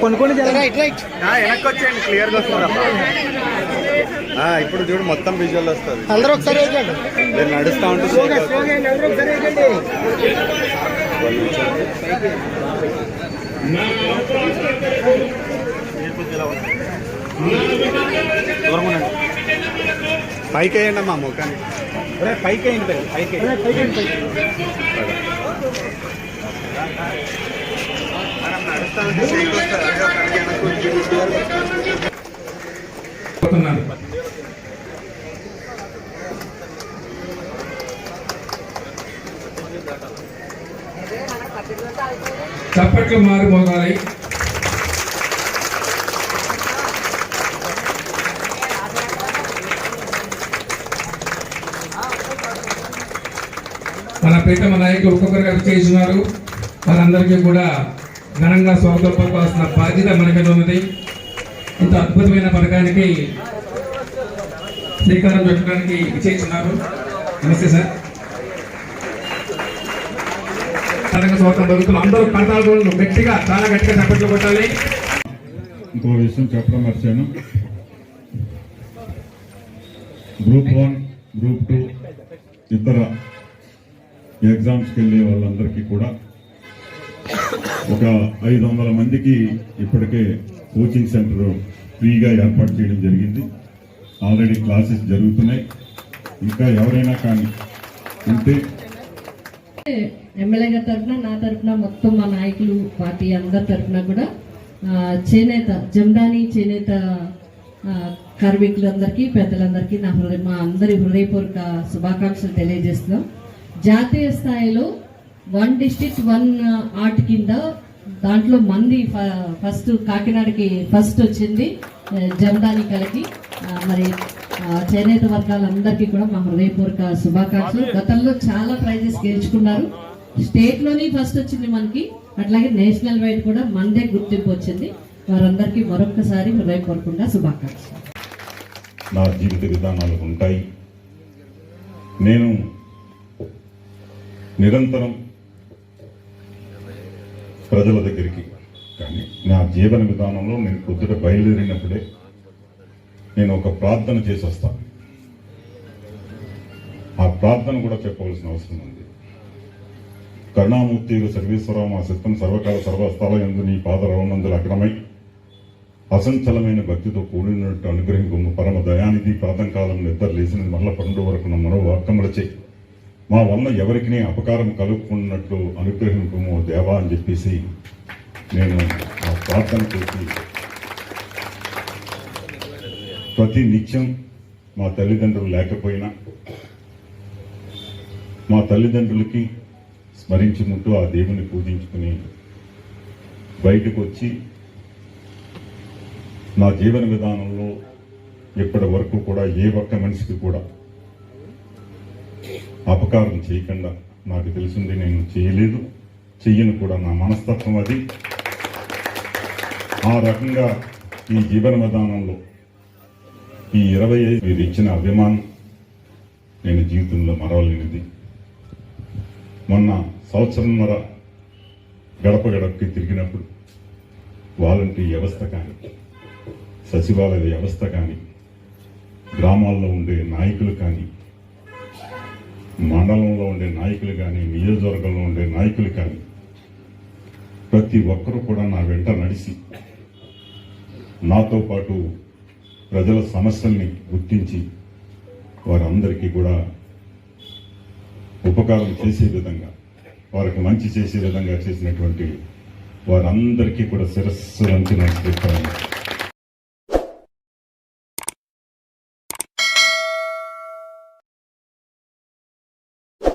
కొన్ని కొన్ని వెనక్కి వచ్చేయండి క్లియర్గా ఇప్పుడు చూడు మొత్తం విజువల్ వస్తుంది. అందరూ ఒకసారి. మీరు నడుస్తా ఉంటే స్లోగా స్లోగా వేయండి, అందరూ ఒకసారి వేయండి. పైకి వేయండి అమ్మా ముఖాన్ని. పైకి వేయండి, పైకి. పైకి. చప్పట్లు మారిపోతాయి మన ప్రీతమ నాయకులు ఒక్కొక్కరుగా చేస్తున్నారు. వారందరికీ కూడా ఘనంగా స్వాగతం పలకాల్సిన బాధ్యత మన మీద ఉన్నది. ఇంత అద్భుతమైన పథకానికి శ్రీకారం చుట్టడానికి విచ్చేస్తున్నారు. నమస్తే సార్. ఘనంగా స్వాగతం అందరూ కడతాలు గట్టిగా చాలా గట్టిగా చప్పట్లు కొట్టాలి. ఇంకో విషయం చెప్పడం మర్చాను గ్రూప్ వన్ గ్రూప్ టూ ఇతర ఎగ్జామ్స్కి వెళ్ళే వాళ్ళందరికీ కూడా ఒక ఐదు వందల మందికి ఇప్పటికే కోచింగ్ సెంటర్ ఫ్రీగా ఏర్పాటు చేయడం జరిగింది. ఆల్రెడీ క్లాసెస్ జరుగుతున్నాయి. ఇంకా ఎవరైనా కానీ ఉంటే ఎమ్మెల్యే గారి తరఫున నా తరఫున మొత్తం మా నాయకులు పార్టీ అందరి తరఫున కూడా చేనేత జమ్దాని చేనేత కార్మికులందరికీ పెద్దలందరికీ నా హృదయ మా అందరి హృదయపూర్వక శుభాకాంక్షలు తెలియజేస్తున్నాం. జాతీయ స్థాయిలో వన్ డిస్ట్రిక్ట్ వన్ ఆర్ట్ కింద దాంట్లో మంది ఫ- ఫస్ట్ కాకినాడకి ఫస్ట్ వచ్చింది ఆ, జమ్దాని కలకి. ఆ, మరి చేనేత వర్గాలందరికీ కూడా మా హృదయపూర్వక శుభాకాంక్షలు. గతంలో చాలా ప్రైజెస్ గెలుచుకున్నారు. స్టేట్లోని ఫస్ట్ వచ్చింది మనకి. అట్లాగే నేషనల్ వైడ్ కూడా మనదే గుర్తింపు వచ్చింది. వారందరికీ మరొక్కసారి హృదయపూర్వకంగా శుభాకాంక్షలు. నా జీవిత విధానాలు ఉంటాయి. నేను నిరంతరం ప్రజల దగ్గరికి. కానీ నా జీవన విధానంలో నేను పొద్దుట బయలుదేరినప్పుడే నేను ఒక ప్రార్థన చేసేస్తాను ఆ ప్రార్థన కూడా చెప్పవలసిన అవసరం ఉంది. కరుణామూర్తి సర్వేశ్వరరావు మా సిద్ధం సర్వకాల సర్వస్థాల ఎందు నీ పాద రవనందులు అగ్రమై అసంచలమైన భక్తితో కూడినట్టు అనుగ్రహింపు పరమ దయానిధి ప్రాతంకాలం నిద్ర లేచిన మరల పండు వరకు మనో వాక్యములచే మా వల్ల ఎవరికి అపకారం కలుగుకున్నట్లు అనుగ్రహింపము దేవా అని చెప్పేసి నేను ఆ ప్రార్థన చేసి ప్రతి నిత్యం మా తల్లిదండ్రులు లేకపోయినా మా తల్లిదండ్రులకి స్మరించుకుంటూ ఆ దేవుని పూజించుకుని బయటకు వచ్చి నా జీవన విధానంలో ఇప్పటి వరకు కూడా ఏ ఒక్క మనిషికి కూడా అపకారం చేయకుండా నాకు తెలిసింది నేను చేయలేదు. చెయ్యను కూడా నా మనస్తత్వం అది. ఆ రకంగా ఈ జీవన విధానంలో ఈ ఇరవై ఐదు మీరు ఇచ్చిన అభిమానం నేను జీవితంలో మరవలేనిది. మొన్న సంవత్సరంన్నర గడప గడపకి తిరిగినప్పుడు వాలంటీర్ వ్యవస్థ కానీ సచివాలయ వ్యవస్థ కానీ గ్రామాల్లో ఉండే నాయకులు కానీ మండలంలో ఉండే నాయకులు కానీ నియోజకవర్గంలో ఉండే నాయకులు కానీ ప్రతి ఒక్కరూ కూడా నా వెంట నడిచి నాతో పాటు ప్రజల సమస్యల్ని గుర్తించి వారందరికీ కూడా ఉపకారం చేసే విధంగా వారికి మంచి చేసే విధంగా చేసినటువంటి వారందరికీ కూడా శిరస్సు వంచి నమస్కరిస్తాను.